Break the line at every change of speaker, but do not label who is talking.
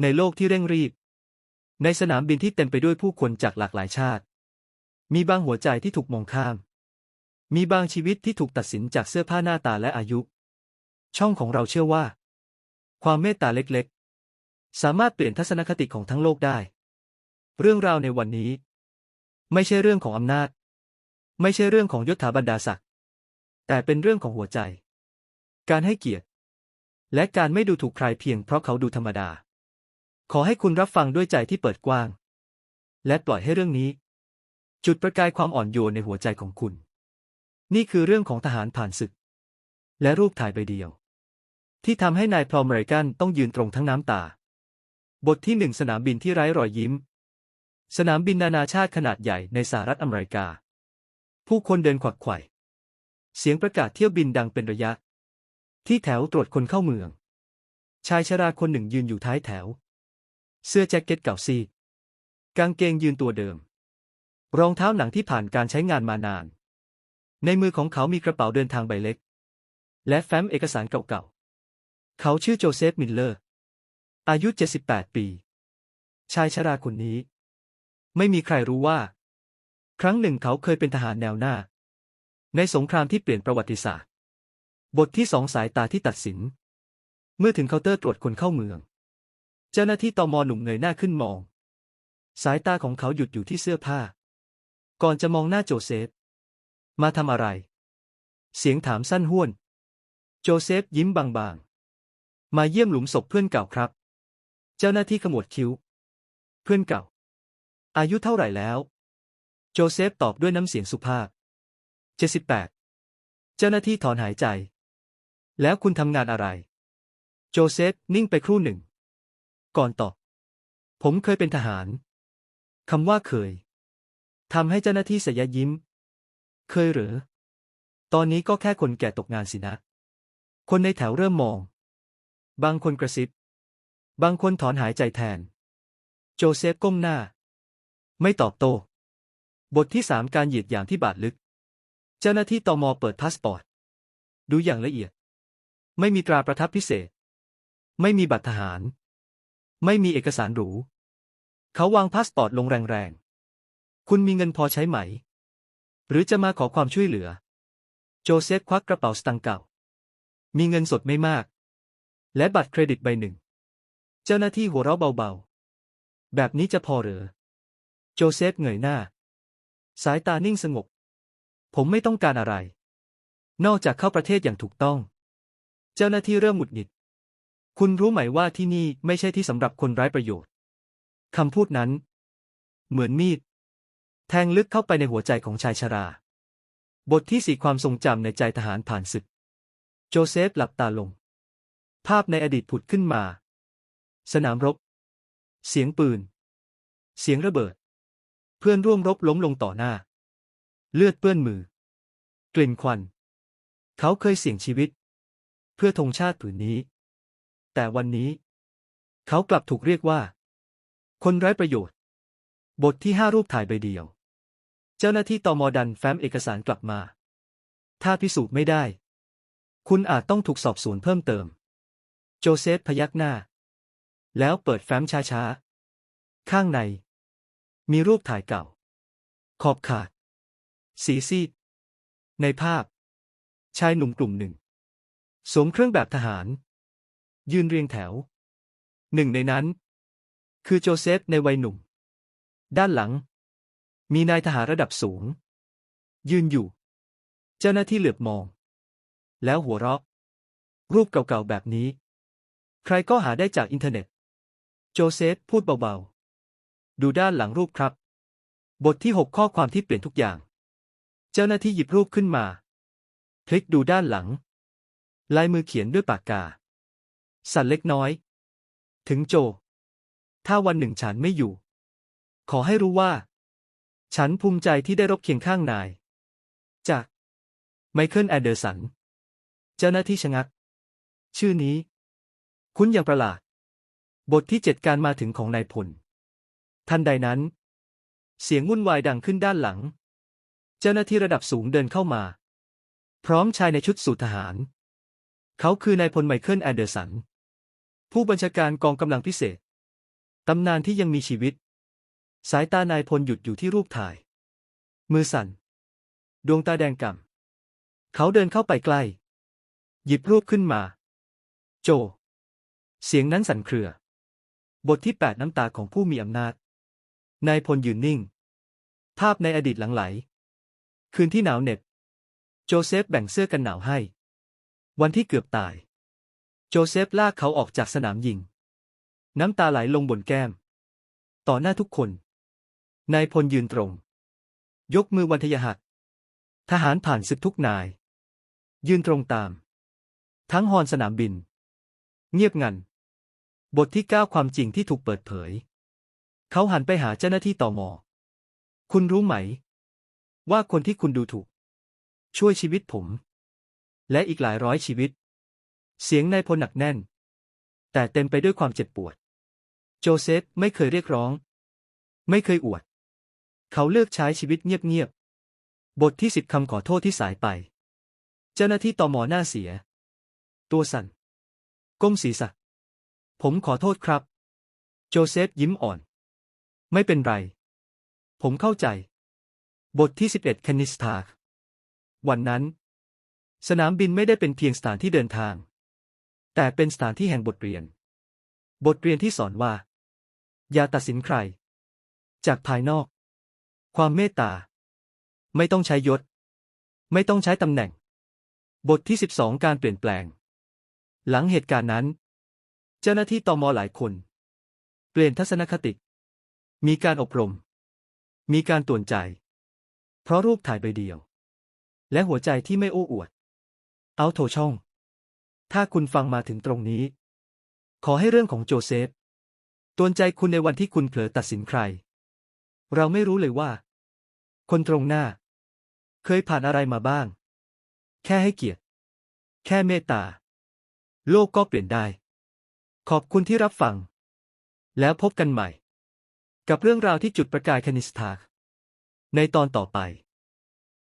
ในโลกที่เร่งรีบ ในสนามบินที่เต็มไปด้วยผู้คนจากหลากหลายชาติ มีบางหัวใจที่ถูกมองข้าม มีบางชีวิตที่ถูกตัดสินจากเสื้อผ้าหน้าตาและอายุ ช่องของเราเชื่อว่า ความเมตตาเล็กๆ สามารถเปลี่ยนทัศนคติของทั้งโลกได้ เรื่องราวในวันนี้ ไม่ใช่เรื่องของอำนาจ ไม่ใช่เรื่องของยศถาบรรดาศักดิ์แต่เป็นเรื่องของหัวใจ การให้เกียรติ และการไม่ดูถูกใครเพียงเพราะเขาดูธรรมดา ขอให้คุณรับฟังด้วยใจที่เปิดกว้าง และปล่อยให้เรื่องนี้ จุดประกายความอ่อนโยนในหัวใจของคุณ นี่คือเรื่องของทหารผ่านศึก และรูปถ่ายใบเดียว ที่ทำให้นายพรอมเมริกันต้องยืนตรงทั้งน้ำตา บทที่หนึ่งสนามบินที่ไร้รอยยิ้ม สนามบินนานาชาติขนาดใหญ่ในสหรัฐอเมริกา ผู้คนเดินขวักไขว่เสียงประกาศเที่ยวบินดังเป็นระยะ ที่แถวตรวจคนเข้าเมือง ชายชราคนหนึ่งยืนอยู่ท้ายแถว เสื้อแจ็คเก็ตเก่าซีดกางเกงยืนตัวเดิม รองเท้าหนังที่ผ่านการใช้งานมานาน ในมือของเขามีกระเป๋าเดินทางใบเล็ก และแฟ้มเอกสารเก่าๆ เขาชื่อโจเซฟมิลเลอร์ อายุ 78 ปี ชายชราคนนี้ ไม่มีใครรู้ว่า ครั้งหนึ่งเขาเคยเป็นทหารแนวหน้า ในสงครามที่เปลี่ยนประวัติศาสตร์ บทที่สองสายตาที่ตัดสิน เมื่อถึงเคาน์เตอร์ตรวจคนเข้าเมือง เจ้าหน้าที่ตมหนุ่มเงยหน้าขึ้นมอง สายตาของเขาหยุดอยู่ที่เสื้อผ้า ก่อนจะมองหน้าโจเซฟ มาทำอะไร เสียงถามสั้นห้วน โจเซฟยิ้มบางๆ มาเยี่ยมหลุมศพเพื่อนเก่าครับ เจ้าหน้าที่ขมวดคิ้ว เพื่อนเก่า อายุเท่าไหร่แล้ว โจเซฟตอบด้วยน้ำเสียงสุภาพ78เจ้าหน้าที่ถอนหายใจ แล้วคุณทำงานอะไร โจเซฟนิ่งไปครู่หนึ่ง ก่อนตอบผมเคยเป็นทหาร คำว่าเคยทำให้เจ้าหน้าที่สยยิ้ม เคยหรือ ตอนนี้ก็แค่คนแก่ตกงานสินะ คนในแถวเริ่มมอง บางคนกระซิบ บางคนถอนหายใจแทน โจเซฟก้มหน้า ไม่ตอบโต้ บทที่สามการเหยียดอย่างที่บาดลึก เจ้าหน้าที่ตอมอเปิดพาสปอร์ต ดูอย่างละเอียด ไม่มีตราประทับพิเศษ ไม่มีบัตรทหาร ไม่มีเอกสารหรู เขาวางพาสปอร์ตลงแรงๆ คุณมีเงินพอใช้ไหม หรือจะมาขอความช่วยเหลือ โจเซฟควักกระเป๋าสตางค์เก่า มีเงินสดไม่มาก และบัตรเครดิตใบหนึ่ง เจ้าหน้าที่หัวเราะเบาๆ แบบนี้จะพอหรือ โจเซฟเงยหน้า สายตานิ่งสงบ ผมไม่ต้องการอะไร นอกจากเข้าประเทศอย่างถูกต้อง เจ้าหน้าที่เริ่มหงุดหงิด คุณรู้ไหมว่าที่นี่ไม่ใช่ที่สำหรับคนไร้ประโยชน์ คำพูดนั้น เหมือนมีด แทงลึกเข้าไปในหัวใจของชายชรา บทที่สี่ความทรงจำในใจทหารผ่านศึก โจเซฟหลับตาลง ภาพในอดีตผุดขึ้นมา สนามรบ เสียงปืน เสียงระเบิด เพื่อนร่วมรบล้มลงต่อหน้า เลือดเปื้อนมือ กลิ่นควัน เขาเคยเสี่ยงชีวิต เพื่อธงชาติผืนนี้ แต่วันนี้ เขากลับถูกเรียกว่า คนไร้ประโยชน์ บทที่ห้ารูปถ่ายใบเดียว เจ้าหน้าที่ตอมอดันแฟ้มเอกสารกลับมา ถ้าพิสูจน์ไม่ได้ คุณอาจต้องถูกสอบสวนเพิ่มเติม โจเซฟพยักหน้า แล้วเปิดแฟ้มช้าๆ ข้างใน มีรูปถ่ายเก่า ขอบขาด สีซีด ในภาพ ชายหนุ่มกลุ่มหนึ่งสวมเครื่องแบบทหาร ยืนเรียงแถว หนึ่งในนั้น คือโจเซฟในวัยหนุ่ม ด้านหลัง มีนายทหารระดับสูง ยืนอยู่ เจ้าหน้าที่เหลือบมอง แล้วหัวเราะ รูปเก่าๆแบบนี้ ใครก็หาได้จากอินเทอร์เน็ต โจเซฟพูดเบาๆ ดูด้านหลังรูปครับ บทที่หกข้อความที่เปลี่ยนทุกอย่าง เจ้าหน้าที่หยิบรูปขึ้นมาพลิกดูด้านหลัง ลายมือเขียนด้วยปากกา สั่นเล็กน้อย ถึงโจ ถ้าวันหนึ่งฉันไม่อยู่ ขอให้รู้ว่า ฉันภูมิใจที่ได้รบเคียงข้างนาย จากไมเคิลแอนเดอร์สัน เจ้าหน้าที่ชะงัก ชื่อนี้ คุ้นอย่างประหลาด บทที่เจ็ดการมาถึงของนายพล ทันใดนั้น เสียงวุ่นวายดังขึ้นด้านหลัง เจ้าหน้าที่ระดับสูงเดินเข้ามา พร้อมชายในชุดสูททหาร เขาคือนายพลไมเคิลแอนเดอร์สัน ผู้บัญชาการกองกำลังพิเศษ ตำนานที่ยังมีชีวิต สายตานายพลหยุดอยู่ที่รูปถ่าย มือสั่น ดวงตาแดงก่ำเขาเดินเข้าไปใกล้ หยิบรูปขึ้นมา โจ เสียงนั้นสั่นเครือ บทที่แปดน้ำตาของผู้มีอำนาจ นายพลยืนนิ่ง ภาพในอดีตหลังไหล คืนที่หนาวเหน็บ โจเซฟแบ่งเสื้อกันหนาวให้ วันที่เกือบตาย โจเซฟลากเขาออกจากสนามยิง น้ำตาไหลลงบนแก้ม ต่อหน้าทุกคน นายพลยืนตรง ยกมือวันทยหัตทหารผ่านศึกทุกนาย ยืนตรงตาม ทั้งฮอนสนามบิน เงียบงัน บทที่เก้าความจริงที่ถูกเปิดเผย เขาหันไปหาเจ้าหน้าที่ต่อมอ คุณรู้ไหม ว่าคนที่คุณดูถูก ช่วยชีวิตผม และอีกหลายร้อยชีวิต เสียงนายพลหนักแน่น แต่เต็มไปด้วยความเจ็บปวด โจเซฟไม่เคยเรียกร้อง ไม่เคยอวด เขาเลือกใช้ชีวิตเงียบๆ บทที่สิบคำขอโทษที่สายไป เจ้าหน้าที่ตอมอหน้าเสีย ตัวสั่น ก้มศีรษะ ผมขอโทษครับ โจเซฟยิ้มอ่อน ไม่เป็นไร ผมเข้าใจ บทที่11คนิสทาวันนั้น สนามบินไม่ได้เป็นเพียงสถานที่เดินทาง แต่เป็นสถานที่แห่งบทเรียน บทเรียนที่สอนว่า อย่าตัดสินใคร จากภายนอก ความเมตตา ไม่ต้องใช้ยศ ไม่ต้องใช้ตำแหน่ง บทที่ 12 การเปลี่ยนแปลง หลังเหตุการณ์นั้น เจ้าหน้าที่ตอมอหลายคน เปลี่ยนทัศนคติ มีการอบรม มีการตวจใจ เพราะรูปถ่ายใบเดียว และหัวใจที่ไม่โอ้อวด เอาโถช่อง ถ้าคุณฟังมาถึงตรงนี้ ขอให้เรื่องของโจเซฟตวนใจคุณในวันที่คุณเผลอตัดสินใคร เราไม่รู้เลยว่า คนตรงหน้า เคยผ่านอะไรมาบ้าง แค่ให้เกียรติ แค่เมตตา โลกก็เปลี่ยนได้ ขอบคุณที่รับฟัง แล้วพบกันใหม่ กับเรื่องราวที่จุดประกายคณิสทาในตอนต่อไป